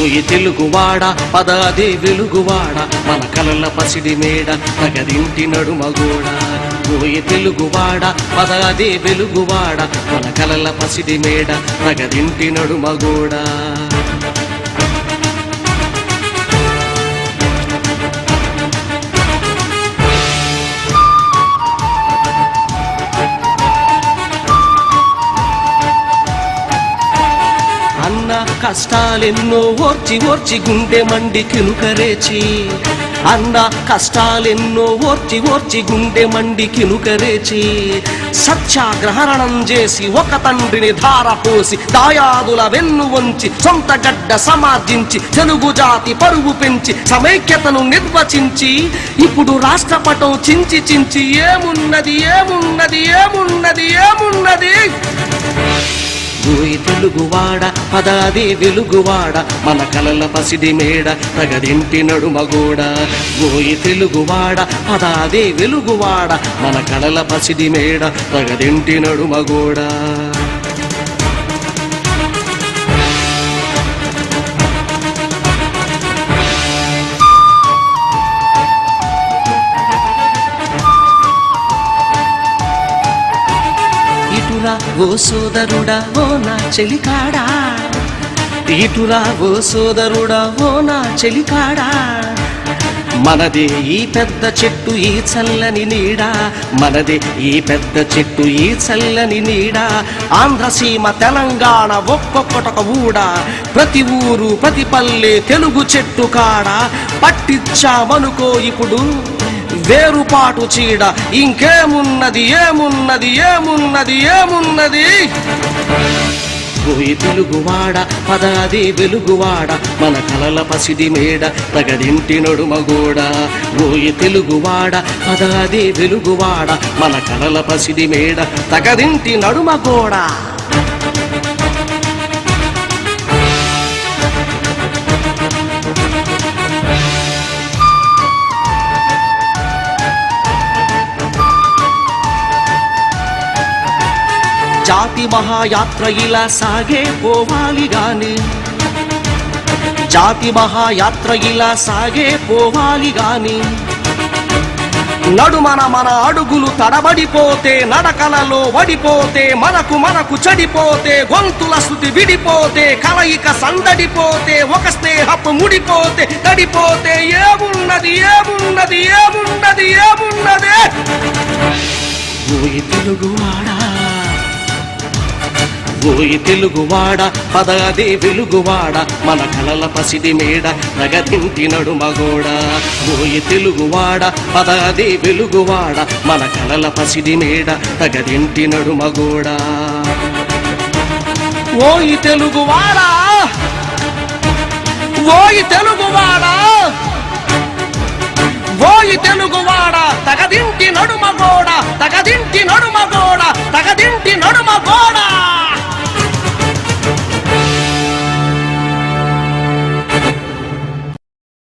ఓయి తెలుగువాడ పదాది వెలుగువాడ మన కలల పసిడి మేడ తగదింటి నడుమగోడ ఓయి తెలుగువాడ పదాది వెలుగువాడ మన కలల పసిడి మేడ తగదింటి నడుమగోడ కష్టాలెన్నో ఓర్చి ఓర్చి గుండె మండి కినుకరేచి. అన్న కష్టాలెన్నో ఓర్చి ఓర్చి గుండె మండి కినుకరేచి. సత్యాగ్రహణం చేసి ఒక తండ్రిని ధార పోసి దాయాదుల వెన్ను వంచి సొంత గడ్డ సమార్జించి తెలుగు జాతి పరుగు పెంచి సమైక్యతను నిర్వచించి ఇప్పుడు రాష్ట్రపటం చించి చించి ఏమున్నది ఏమున్నది ఏమున్నది ఏమున్నది? ఓయి తెలుగువాడ పదాది వెలుగువాడ మన కలల పసిడి మేడ తగదింటి నడుమగోడ. ఓయి తెలుగువాడ పదాది వెలుగువాడ మన కలల పసిడి మేడ తగదింటి నడుమగోడ. ఇటురా ఓ సోదరుడా ఓ నా చెలికాడా? ఇటురా ఓ సోదరుడా ఓ నా చెలికాడా? మనదే ఈ పెద్ద చెట్టు ఈ చల్లని నీడ. మనదే ఈ పెద్ద చెట్టు ఈ చల్లని నీడ. ఆంధ్రసీమ తెలంగాణ ఒక్కొక్కటొక ఊడ. ప్రతి ఊరు ప్రతి పల్లె తెలుగు చెట్టు కాడ. పట్టించామనుకో ఇప్పుడు వేరుపాటు చీడ. ఇంకేమున్నది ఏమున్నది ఏమున్నది ఏమున్నది? పోయి తెలుగువాడ పదాది వెలుగువాడ మన కలల పసిడి మేడ తగదింటి నడుమగోడ గోయి తెలుగువాడ పదాది వెలుగువాడ మన కలల పసిడి మేడ తగదింటి నడుమగోడ జాతి మహాయాత్ర ఇలా సాగే పోవాలి గాని. జాతి మహాయాత్ర ఇలా సాగే పోవాలి గాని. నడుమన మన అడుగులు తడబడిపోతే నడకలలో వడిపోతే మనకు మనకు చెడిపోతే గొంతుల శృతి విడిపోతే కలయిక సందడిపోతే ఒక స్నేహపు ముడిపోతే తడిపోతే ఏమున్నది ఏమున్నది ఏమున్నది ఏమున్నది? తెలుగు తెలుగువాడా ఓయి తెలుగువాడ పదాది వెలుగువాడ మన కలల పసిది మేడ ప్రగతింటి నడుమగోడ. ఓయి తెలుగువాడ పదాది వెలుగువాడ మన కలల పసిది మేడ ప్రగతింటి నడుమగోడ. ఓయి తెలుగువాడా ఓయి తెలుగువాడ ఓయి తెలుగువాడ తగదింటి